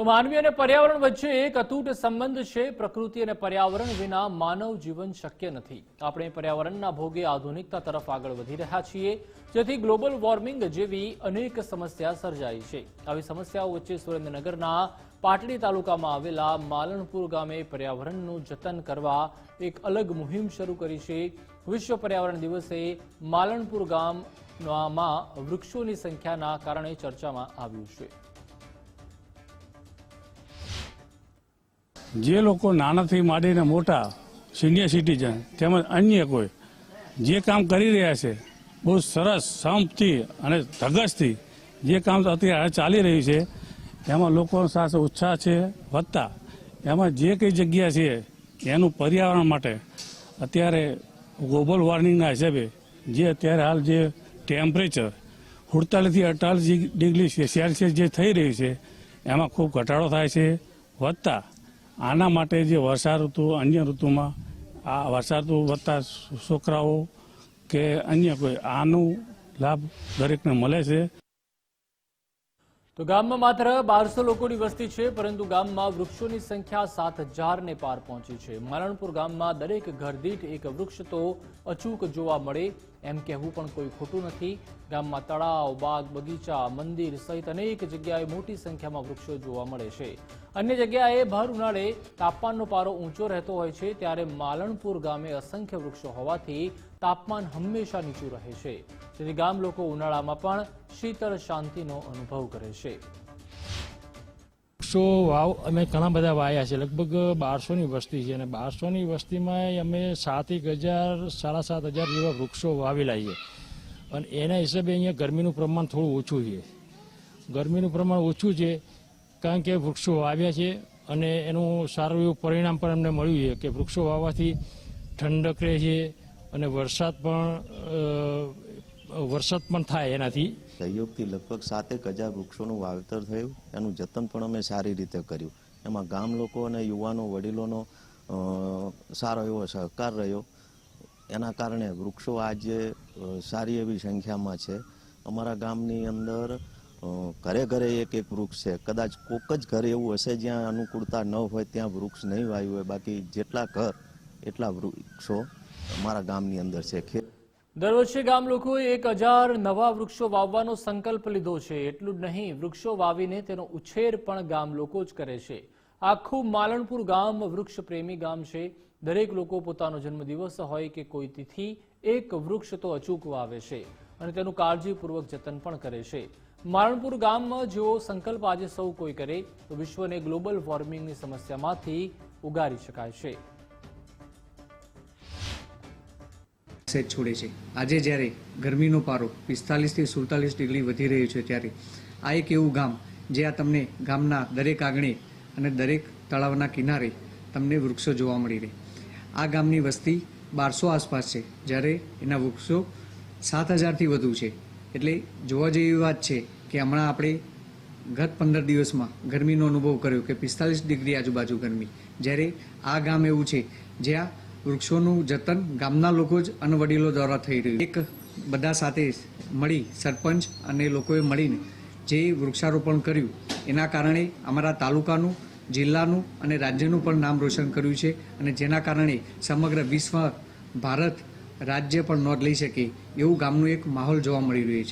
તો માનવી અને પર્યાવરણ વચ્ચે એક અતૂટ સંબંધ છે. પ્રકૃતિ અને પર્યાવરણ વિના માનવ જીવન શક્ય નથી. આપણે પર્યાવરણના ભોગે આધુનિકતા તરફ આગળ વધી રહ્યા છીએ. જેથી ગ્લોબલ વોર્મિંગ જેવી અનેક સમસ્યા સર્જાઈ છે. આવી સમસ્યાઓ વચ્ચે સુરેન્દ્રનગરના પાટડી તાલુકામાં આવેલા માલણપુર ગામે પર્યાવરણનું જતન કરવા એક અલગ મુહિમ શરૂ કરી છે. વિશ્વ પર્યાવરણ દિવસે માલણપુર ગામમાં વૃક્ષોની સંખ્યાના કારણે ચર્ચામાં આવ્યું છે. જે લોકો નાનાથી માંડીને મોટા સિનિયર સિટીઝન તેમજ અન્ય કોઈ જે કામ કરી રહ્યા છે, બહુ સરસ સંપથી અને ધગસથી જે કામ અત્યારે ચાલી રહ્યું છે, એમાં લોકોનો સાથે ઉત્સાહ છે વધતા. એમાં જે કંઈ જગ્યા છે, એનું પર્યાવરણ માટે અત્યારે ગ્લોબલ વોર્મિંગના હિસાબે જે અત્યારે હાલ જે ટેમ્પરેચર સુડતાલીસથી અડતાલીસ ડિગ્રી સેલ્સિયસ જે થઈ રહ્યું છે, એમાં ખૂબ ઘટાડો થાય છે, વધતા. આના માટે જે વર્ષા ઋતુ અન્ય ઋતુમાં આ વર્ષા ઋતુ વધતા છોકરાઓ કે અન્ય કોઈ, આનું લાભ દરેકને મળે છે. તો ગામમાં માત્ર બારસો લોકોની વસ્તી છે, પરંતુ ગામમાં વૃક્ષોની સંખ્યા સાત હજારને પાર પહોંચી છે. મારણપુર ગામમાં દરેક ઘર દીઠ એક વૃક્ષ તો અચૂક જોવા મળે એમ કહેવું પણ કોઈ ખોટું નથી. ગામમાં તળાવ, બાગ, બગીચા, મંદિર સહિત અનેક જગ્યાએ મોટી સંખ્યામાં વૃક્ષો જોવા મળે છે. અન્ય જગ્યાએ ભર ઉનાળે તાપમાનનો પારો ઊંચો રહેતો હોય છે, ત્યારે માલણપુર ગામે અસંખ્ય વૃક્ષો હોવાથી તાપમાન હંમેશા નીચું રહે છે. જેથી ગામ લોકો ઉનાળામાં પણ શીતળ શાંતિનો અનુભવ કરે છે. વૃક્ષો વાવ અમે ઘણા બધા વાયા છે. લગભગ બારસોની વસ્તી છે અને બારસોની વસ્તીમાં અમે સાત એક હજાર, સાડા સાત હજાર જેવા વૃક્ષો વાવેલા છે. અને એના હિસાબે અહીંયા ગરમીનું પ્રમાણ થોડું ઓછું છે. ગરમીનું પ્રમાણ ઓછું છે કારણ કે વૃક્ષો વાવ્યા છે અને એનું સારું એવું પરિણામ પણ અમને મળ્યું છે કે વૃક્ષો વાવવાથી ઠંડક રહે છે અને વરસાદ પણ વરસાદ પણ થાય એનાથી. સહયોગથી લગભગ સાતેક હજાર વૃક્ષોનું વાવેતર થયું. એનું જતન પણ અમે સારી રીતે કર્યું. એમાં ગામ લોકો અને યુવાનો, વડીલોનો સારો એવો સહકાર રહ્યો. એના કારણે વૃક્ષો આજે સારી એવી સંખ્યામાં છે. અમારા ગામની અંદર ઘરે ઘરે એક એક વૃક્ષ છે. કદાચ કોક જ ઘર એવું હશે જ્યાં અનુકૂળતા ન હોય, ત્યાં વૃક્ષ નહીં વાયું હોય. બાકી જેટલા ઘર, એટલા વૃક્ષો અમારા ગામની અંદર છે. દર વર્ષે ગામ લોકોએ એક હજાર નવા વૃક્ષો વાવવાનો સંકલ્પ લીધો છે. એટલું જ નહીં, વૃક્ષો વાવીને તેનો ઉછેર પણ ગામ લોકો જ કરે છે. આખું માલણપુર ગામ વૃક્ષ પ્રેમી ગામ છે. દરેક લોકો પોતાનો જન્મદિવસ હોય કે કોઈ તિથિ, એક વૃક્ષ તો અચૂક વાવે છે અને તેનું કાળજીપૂર્વક જતન પણ કરે છે. માલણપુર ગામમાં જેવો સંકલ્પ આજે સૌ કોઈ કરે, તો વિશ્વને ગ્લોબલ વોર્મિંગની સમસ્યામાંથી ઉગારી શકાય છે. સેજ છોડે છે. આજે જ્યારે ગરમીનો પારો પિસ્તાલીસથી સુડતાલીસ ડિગ્રી વધી રહ્યો છે ત્યારે આ એક એવું ગામ જે આ તમને ગામના દરેક આંગણે અને દરેક તળાવના કિનારે તમને વૃક્ષો જોવા મળી રહે. આ ગામની વસ્તી બારસો આસપાસ છે. જ્યારે એના વૃક્ષો સાત હજારથી વધુ છે. એટલે જોવા જેવી વાત છે કે હમણાં આપણે ગત પંદર દિવસમાં ગરમીનો અનુભવ કર્યો કે પિસ્તાલીસ ડિગ્રી આજુબાજુ ગરમી. જ્યારે આ ગામ એવું છે જ્યાં વૃક્ષોનું જતન ગામના લોકો જ અને વડીલો દ્વારા થઈ રહ્યું એક બધા સાથે મળી સરપંચ અને લોકોએ મળીને જે વૃક્ષારોપણ કર્યું, એના કારણે અમારા તાલુકાનું, જિલ્લાનું અને રાજ્યનું પણ નામ રોશન કર્યું છે અને જેના કારણે સમગ્ર વિશ્વ, ભારત રાજ્ય પણ નોંધ લઈ શકે એવું ગામનું એક માહોલ જોવા મળી રહ્યું છે.